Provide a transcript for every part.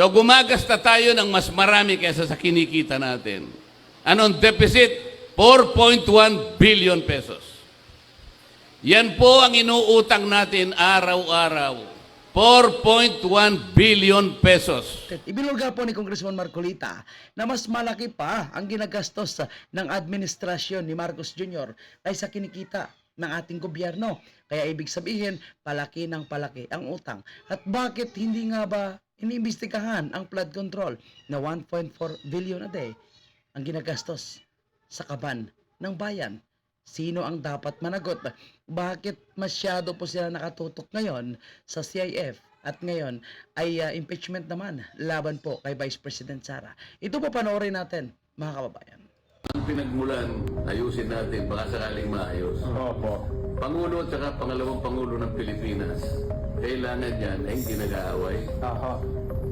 So gumagasta tayo ng mas marami kaysa sa kinikita natin. Anong deficit? 4.1 billion pesos. Yan po ang inuutang natin araw-araw. 4.1 billion pesos. Ibinulga po ni Congressman Marcolita na mas malaki pa ang ginagastos ng administrasyon ni Marcos Jr. kaysa kinikita ng ating gobyerno. Kaya ibig sabihin, palaki ng palaki ang utang. At bakit hindi nga ba iniimbestigahan ang flood control na 1.4 billion a day ang ginagastos sa kaban ng bayan? Sino ang dapat managot? Bakit masyado po sila nakatutok ngayon sa CIF? At ngayon ay uh, impeachment naman laban po kay Vice President Sara. Ito po panoorin natin, mga kababayan. Ang pinagmulan, ayusin natin, baka sakaling maayos. Opo. Pangulo at saka pangalawang Pangulo ng Pilipinas, kailangan yan ay hindi nag-aaway. Aha.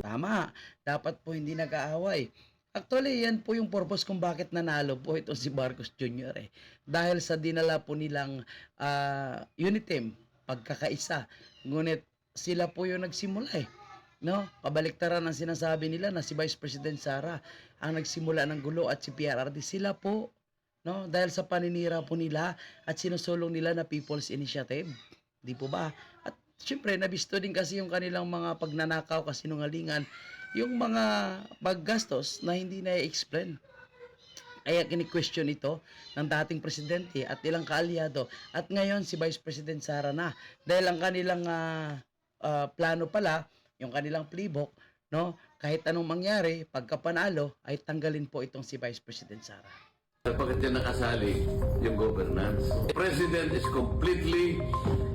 Tama, dapat po hindi nag-aaway. Actually, yan po yung purpose kung bakit nanalo po ito si Marcos Jr. Eh. Dahil sa dinala po nilang ah, unit team, pagkakaisa. Ngunit sila po yung nagsimula eh. No? Kabaliktaran ang sinasabi nila na si Vice President Sara ang nagsimula ng gulo at si PRRD sila po. No? Dahil sa paninira po nila at sinusulong nila na People's Initiative. Di po ba? At syempre, nabisto din kasi yung kanilang mga pagnanakaw, kasinungalingan, yung mga paggastos na hindi na explain Kaya kini-question ito ng dating presidente at ilang kaalyado. At ngayon si Vice President Sara na. Dahil ang kanilang ah, ah, plano pala, yung kanilang playbook, no, kahit anong mangyari, pagka panalo, ay tanggalin po itong si Vice President Sara. Sapagkat yan nakasali yung governance. The President is completely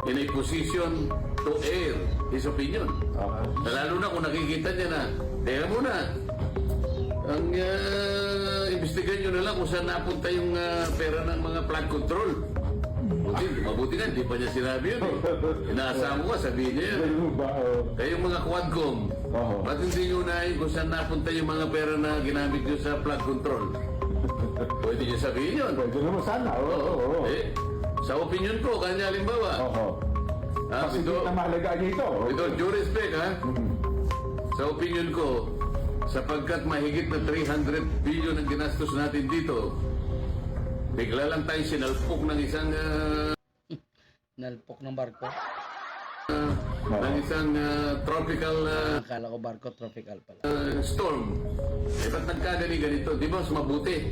in a position to air his opinion. Okay. Lalo na kung nakikita niya na, teka muna, ang uh, imbestigan nyo na lang kung saan napunta yung ah, pera ng mga flood control. Buti, mabuti nga, hindi pa niya sinabi yun eh. Inaasahan ko, sabihin niya yun. Oh. Kayong mga quadcom, ba't hindi nyo unahin kung saan napunta yung mga pera na ginamit nyo sa flood control? Pwede niyo sabihin yun. Pwede naman sana. Oo, oo, oo. Eh, sa opinion ko, kanya halimbawa, Oo. ah, Kasi all, na mahalaga dito. with all due respect, ha, Mhm. sa opinion ko, sapagkat mahigit na 300 billion ang ginastos natin dito, bigla lang tayo sinalpok ng isang ah, Nalpok ng barko. ng isang ah, tropical ah, Akala ko barko tropical pala. ah, storm. Eh, ba't nagkagani ganito? Di ba mas mabuti?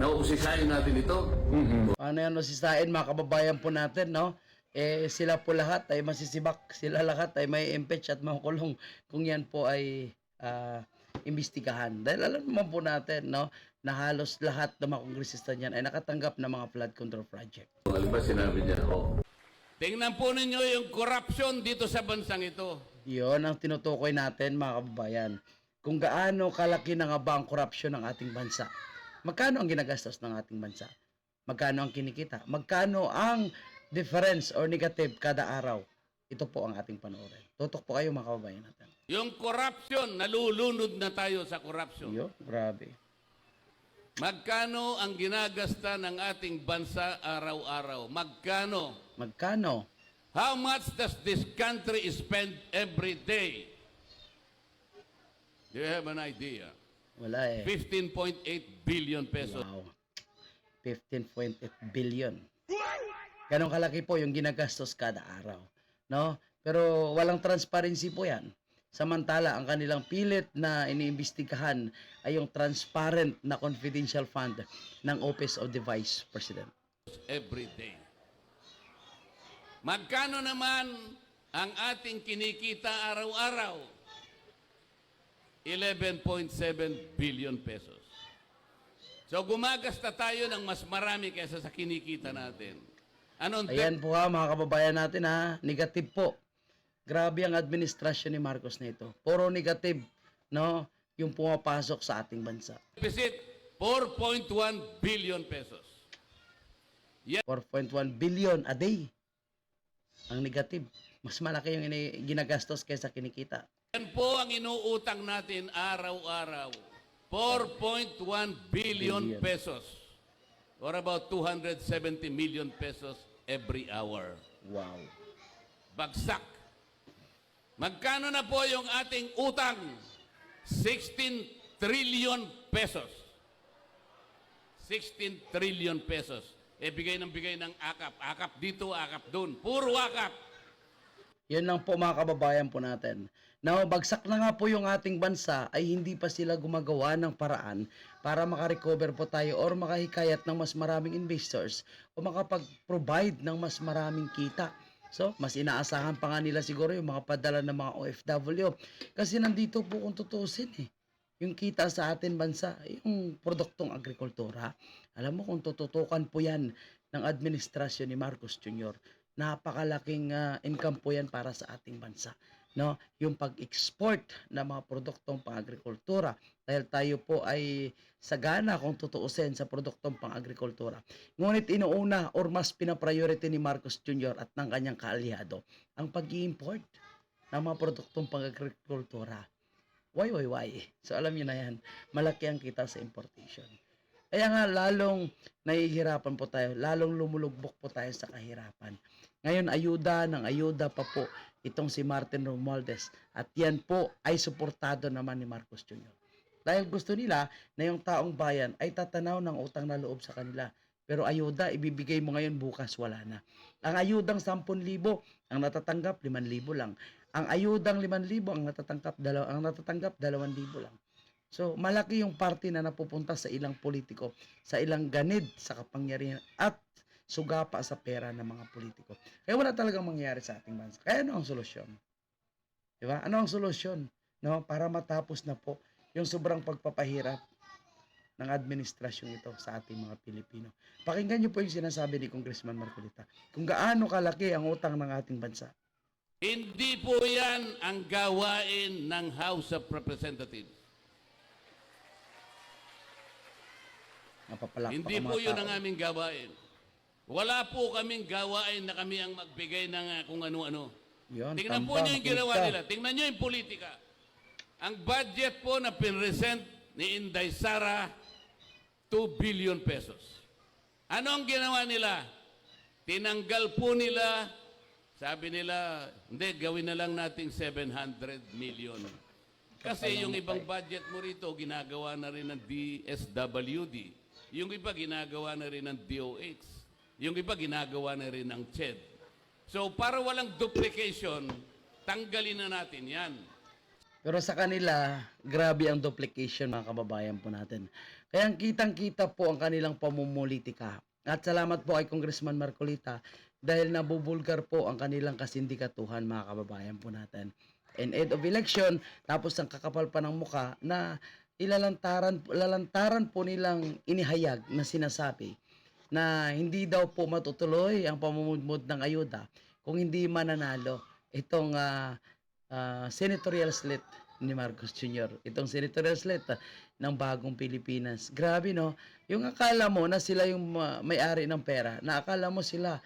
Nauusisayin natin ito. Mhm. Ano yan, no, sisain, mga kababayan po natin, no? Eh, sila po lahat ay masisibak. Sila lahat ay may impeach at makukulong kung yan po ay ah, imbestigahan. Dahil alam naman po natin, no? Na halos lahat ng mga kongresista niyan ay nakatanggap ng mga flood control project. Alam ba sinabi niya, oh. Tingnan po ninyo yung corruption dito sa bansang ito. Yun ang tinutukoy natin, mga kababayan. Kung gaano kalaki na nga ba ang korupsyon ng ating bansa. Magkano ang ginagastos ng ating bansa? Magkano ang kinikita? Magkano ang difference or negative kada araw? Ito po ang ating panoorin. Tutok po kayo, mga kababayan natin. Yung corruption, nalulunod na tayo sa corruption. Yo, grabe. Magkano ang ginagasta ng ating bansa araw-araw? Magkano? Magkano? How much does this country spend every day? Do you have an idea? Wala eh. 15.8 billion pesos. Wow. 15.8 billion. Ganon kalaki po yung ginagastos kada araw. No? Pero walang transparency po yan. Samantala, ang kanilang pilit na iniimbestigahan ay yung transparent na confidential fund ng Office of the Vice President. every day. Magkano naman ang ating kinikita araw-araw? 11.7 billion pesos. So gumagasta tayo ng mas marami kaysa sa kinikita natin. Anong Ayan po ha, mga kababayan natin ha, negative po. Grabe ang administrasyon ni Marcos na ito. Puro negative, no? Yung pumapasok sa ating bansa. deficit? 4.1 billion pesos. 4.1 billion a day. Ang negative. Mas malaki yung ginagastos kaysa kinikita. Yan po ang inuutang natin araw-araw. 4.1 billion pesos. Or about 270 million pesos every hour. Wow. Bagsak. Magkano na po yung ating utang? 16 trillion pesos. 16 trillion pesos. E bigay ng bigay ng akap. Akap dito, akap doon. Puro akap. Yan lang po mga kababayan po natin. Na bagsak na nga po yung ating bansa ay hindi pa sila gumagawa ng paraan para makarecover po tayo or makahikayat ng mas maraming investors o makapag-provide ng mas maraming kita. So, mas inaasahan pa nga nila siguro yung mga padala ng mga OFW. Kasi nandito po kung tutusin eh. Yung kita sa atin bansa, yung produktong agrikultura. Alam mo kung tututukan po yan ng administrasyon ni Marcos Jr., napakalaking ah, income po yan para sa ating bansa. No? Yung pag-export ng mga produktong pang-agrikultura dahil tayo po ay sagana kung tutuusin sa produktong pang-agrikultura. Ngunit inuuna or mas pinapriority ni Marcos Jr. at ng kanyang kaalyado ang pag-import ng mga produktong pang-agrikultura. Why, why, why? So alam niyo na yan, malaki ang kita sa importation. Kaya nga lalong nahihirapan po tayo, lalong lumulugbok po tayo sa kahirapan. Ngayon, ayuda ng ayuda pa po itong si Martin Romualdez. At yan po ay suportado naman ni Marcos Jr. Dahil gusto nila na yung taong bayan ay tatanaw ng utang na loob sa kanila. Pero ayuda, ibibigay mo ngayon, bukas wala na. Ang ayudang 10,000, ang natatanggap, 5,000 lang. Ang ayudang 5,000, ang natatanggap, dalaw, ang natatanggap 2,000 lang. So, malaki yung parte na napupunta sa ilang politiko, sa ilang ganid sa kapangyarihan at sugapa sa pera ng mga politiko. Kaya wala talagang mangyayari sa ating bansa. Kaya ano ang solusyon? Di ba? Ano ang solusyon? No? Para matapos na po yung sobrang pagpapahirap ng administrasyon ito sa ating mga Pilipino. Pakinggan niyo po yung sinasabi ni Congressman Marcolita. Kung gaano kalaki ang utang ng ating bansa. Hindi po yan ang gawain ng House of Representatives. Hindi po yun ang aming gawain. Wala po kaming gawain na kami ang magbigay ng uh, kung ano-ano. Yun, Tingnan po niyo yung ginawa nila. Tingnan niyo yung politika. Ang budget po na pinresent ni Inday Sara, 2 billion pesos. Ano ang ginawa nila? Tinanggal po nila, sabi nila, hindi, gawin na lang nating 700 million. Kasi yung ibang budget mo rito, ginagawa na rin ng DSWD. Yung iba, ginagawa na rin ng DOH. Yung iba, ginagawa na rin ng CHED. So, para walang duplication, tanggalin na natin yan. Pero sa kanila, grabe ang duplication mga kababayan po natin. Kaya kitang-kita po ang kanilang pamumulitika. At salamat po kay Congressman Marcolita dahil nabubulgar po ang kanilang kasindikatuhan mga kababayan po natin. And end of election, tapos ang kakapal pa ng muka na ilalantaran, lalantaran po nilang inihayag na sinasabi na hindi daw po matutuloy ang pamumudmud ng ayuda kung hindi mananalo itong ah, ah, senatorial slate ni Marcos Jr. Itong senatorial slate ah, ng bagong Pilipinas. Grabe no? Yung akala mo na sila yung ah, may-ari ng pera, na akala mo sila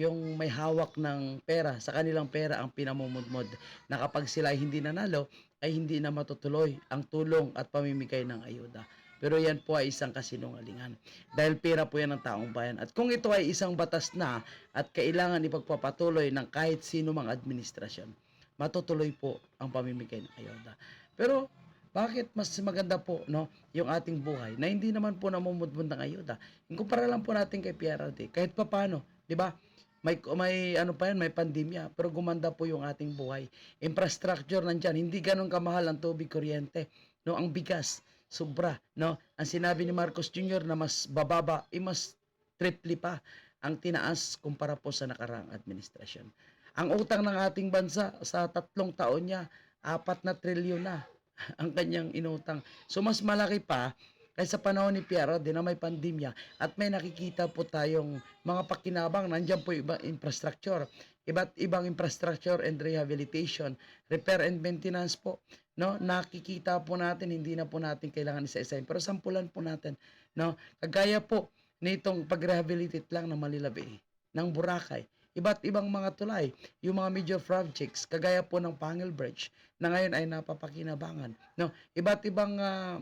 yung may hawak ng pera, sa kanilang pera ang pinamumudmod na kapag sila hindi nanalo, ay hindi na matutuloy ang tulong at pamimigay ng ayuda. Pero yan po ay isang kasinungalingan. Dahil pera po yan ng taong bayan. At kung ito ay isang batas na at kailangan ipagpapatuloy ng kahit sino mang administrasyon, matutuloy po ang pamimigay ng ayuda. Pero bakit mas maganda po no yung ating buhay na hindi naman po namumudmod ng ayuda. Ikumpara lang po natin kay PRRD. Kahit pa paano, di ba? May, may ano pa yan, may pandemya, pero gumanda po yung ating buhay. Infrastructure nandyan, hindi ganun kamahal ang tubig, kuryente. No, ang bigas, sobra. No, ang sinabi ni Marcos Jr. na mas bababa, eh mas triple pa ang tinaas kumpara po sa nakaraang administrasyon. Ang utang ng ating bansa sa tatlong taon niya, apat na trilyon na ang kanyang inutang. So mas malaki pa kaysa panahon ni Piero din na may pandemya at may nakikita po tayong mga pakinabang nandiyan po iba infrastructure iba't ibang infrastructure and rehabilitation repair and maintenance po no nakikita po natin hindi na po natin kailangan isa-isahin pero sampulan po natin no kagaya po nitong pag-rehabilitate lang ng Malilabe ng Boracay iba't ibang mga tulay, yung mga major projects, kagaya po ng Pangil Bridge, na ngayon ay napapakinabangan. No, iba't ibang ah,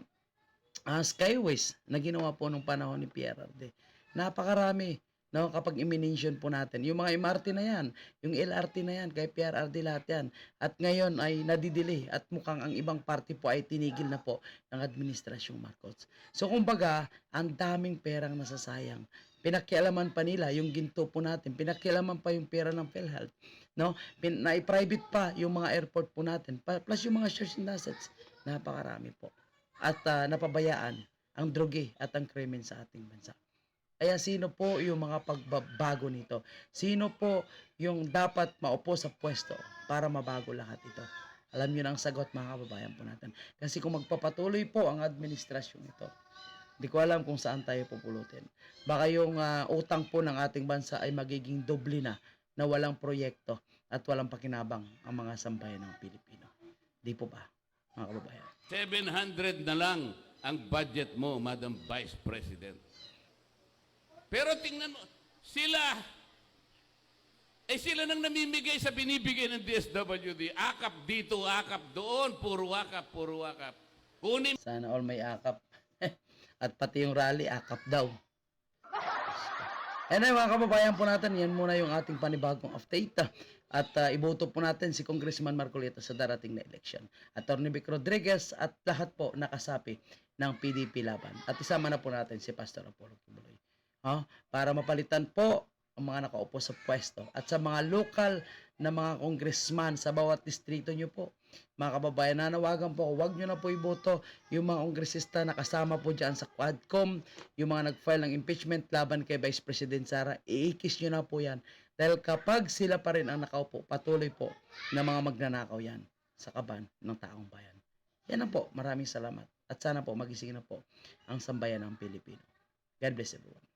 ah, skyways na ginawa po nung panahon ni PRRD. Napakarami No, kapag i-mention po natin, yung mga MRT na yan, yung LRT na yan, kay PRRD lahat yan. At ngayon ay nadidili at mukhang ang ibang party po ay tinigil na po ng Administrasyong Marcos. So kumbaga, ang daming perang nasasayang. Pinakialaman pa nila yung ginto po natin, pinakialaman pa yung pera ng PhilHealth, no? Pin, na-private pa yung mga airport po natin, plus yung mga shares and assets. Napakarami po. At ah, napabayaan ang droge at ang krimen sa ating bansa. Kaya sino po yung mga pagbabago nito? Sino po yung dapat maupo sa pwesto para mabago lahat ito? Alam niyo na ang sagot mga kababayan po natin. Kasi kung magpapatuloy po ang administrasyon ito, hindi ko alam kung saan tayo pupulutin. Baka yung ah, utang po ng ating bansa ay magiging doble na na walang proyekto at walang pakinabang ang mga sambayan ng Pilipino. Di po ba, mga kababayan? 700 na lang ang budget mo, Madam Vice President. Pero tingnan mo, sila, eh sila nang namimigay sa binibigay ng DSWD. Akap dito, akap doon, puro akap, puro akap. Kunin Sana all may akap. At pati yung rally, akap daw. Anyway, mga kababayan po natin, yan muna yung ating panibagong update. At uh, iboto po natin si Congressman Marcolita sa darating na election. Attorney Vic Rodriguez at lahat po nakasapi ng PDP laban. At isama na po natin si Pastor Apollo Kibuloy. Ha? Para mapalitan po ang mga nakaupo sa pwesto at sa mga local na mga congressman sa bawat distrito nyo po. Mga kababayan, nanawagan po huwag nyo na po iboto yung mga kongresista na kasama po dyan sa Quadcom, yung mga nag-file ng impeachment laban kay Vice President Sara, iikis nyo na po yan. Dahil kapag sila pa rin ang nakaupo, patuloy po na mga magnanakaw yan sa kaban ng taong bayan. Yan po. Maraming salamat. At sana po magising na po ang sambayan ng Pilipino. God bless everyone.